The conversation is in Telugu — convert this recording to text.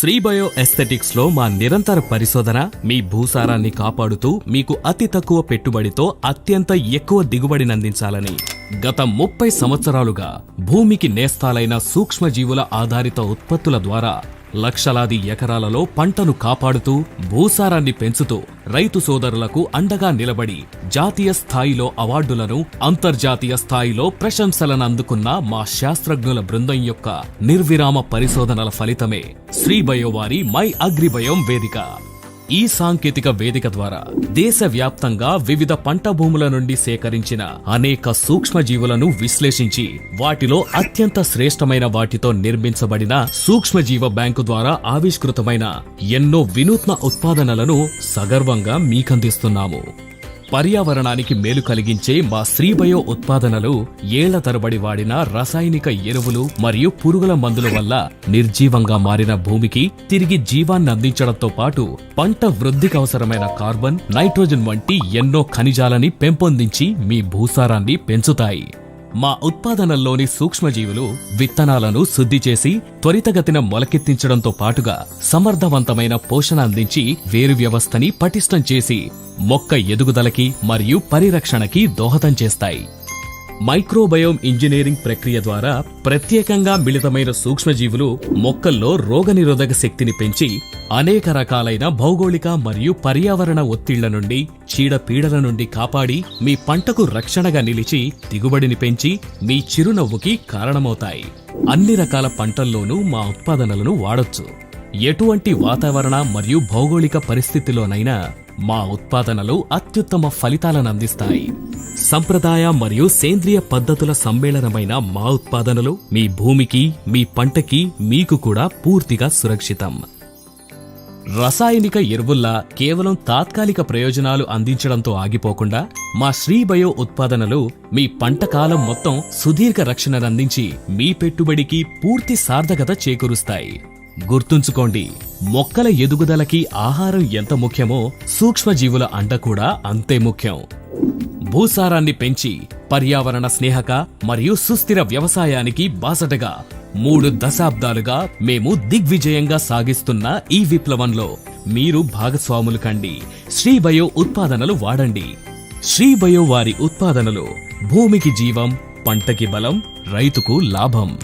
శ్రీబయో ఎస్థెటిక్స్లో మా నిరంతర పరిశోధన మీ భూసారాన్ని కాపాడుతూ మీకు అతి తక్కువ పెట్టుబడితో అత్యంత ఎక్కువ దిగుబడినందించాలని. గత ముప్పై సంవత్సరాలుగా భూమికి నేస్తాలైన సూక్ష్మజీవుల ఆధారిత ఉత్పత్తుల ద్వారా లక్షలాది ఎకరాలలో పంటను కాపాడుతూ భూసారాన్ని పెంచుతూ రైతు సోదరులకు అండగా నిలబడి జాతీయ స్థాయిలో అవార్డులను అంతర్జాతీయ స్థాయిలో ప్రశంసలను అందుకున్న మా శాస్త్రజ్ఞుల బృందం యొక్క నిర్విరామ పరిశోధనల ఫలితమే శ్రీబయోవారి మై అగ్రిబయోం వేదిక. ఈ సాంకేతిక వేదిక ద్వారా దేశవ్యాప్తంగా వివిధ పంట భూముల నుండి సేకరించిన అనేక సూక్ష్మజీవులను విశ్లేషించి వాటిలో అత్యంత శ్రేష్టమైన వాటితో నిర్మించబడిన సూక్ష్మజీవ బ్యాంకు ద్వారా ఆవిష్కృతమైన ఎన్నో వినూత్న ఉత్పాదనలను సగర్వంగా మీకందిస్తున్నాము. పర్యావరణానికి మేలు కలిగించే మా శ్రీబయో ఉత్పాదనలు ఏళ్ళ తరబడి వాడిన రసాయనిక ఎరువులు మరియు పురుగుల మందుల వల్ల నిర్జీవంగా మారిన భూమికి తిరిగి జీవాన్ని అందించడంతో పాటు పంట వృద్ధికి అవసరమైన కార్బన్ నైట్రోజన్ వంటి ఎన్నో ఖనిజాలని పెంపొందించి మీ భూసారాన్ని పెంచుతాయి. మా ఉత్పాదనల్లోని సూక్ష్మజీవులు విత్తనాలను శుద్ధి చేసి త్వరితగతిన మొలకెత్తించడంతో పాటుగా సమర్థవంతమైన పోషణ అందించి వేరు వ్యవస్థని పటిష్టం చేసి మొక్క ఎదుగుదలకి మరియు పరిరక్షణకి దోహదం చేస్తాయి. మైక్రోబయోమ్ ఇంజనీరింగ్ ప్రక్రియ ద్వారా ప్రత్యేకంగా మిళితమైన సూక్ష్మజీవులు మొక్కల్లో రోగనిరోధక శక్తిని పెంచి అనేక రకాలైన భౌగోళిక మరియు పర్యావరణ ఒత్తిళ్ళ నుండి చీడపీడల నుండి కాపాడి మీ పంటకు రక్షణగా నిలిచి దిగుబడిని పెంచి మీ చిరునవ్వుకి కారణమవుతాయి. అన్ని రకాల పంటల్లోనూ మా ఉత్పాదనలను వాడొచ్చు. ఎటువంటి వాతావరణ మరియు భౌగోళిక పరిస్థితిలోనైనా మా ఉత్పాదనలు అత్యుత్తమ ఫలితాలను అందిస్తాయి. సంప్రదాయ మరియు సేంద్రియ పద్ధతుల సమ్మేళనమైన మా ఉత్పాదనలు మీ భూమికి మీ పంటకి మీకు కూడా పూర్తిగా సురక్షితం. రసాయనిక ఎరువుల్లా కేవలం తాత్కాలిక ప్రయోజనాలు అందించడంతో ఆగిపోకుండా మా శ్రీబయో ఉత్పాదనలు మీ పంట కాలం మొత్తం సుదీర్ఘ రక్షణనందించి మీ పెట్టుబడికి పూర్తి సార్థకత చేకూరుస్తాయి. గుర్తుంచుకోండి మొక్కల ఎదుగుదలకి ఆహారం ఎంత ముఖ్యమో సూక్ష్మజీవుల అండ కూడా అంతే ముఖ్యం. భూసారాన్ని పెంచి పర్యావరణ స్నేహక మరియు సుస్థిర వ్యవసాయానికి బాసటగా మూడు దశాబ్దాలుగా మేము దిగ్విజయంగా సాగిస్తున్న ఈ విప్లవంలో మీరు భాగస్వాములు కండి శ్రీబయో ఉత్పాదనలు వాడండి. శ్రీబయో వారి ఉత్పాదనలు భూమికి జీవం పంటకి బలం రైతుకు లాభం.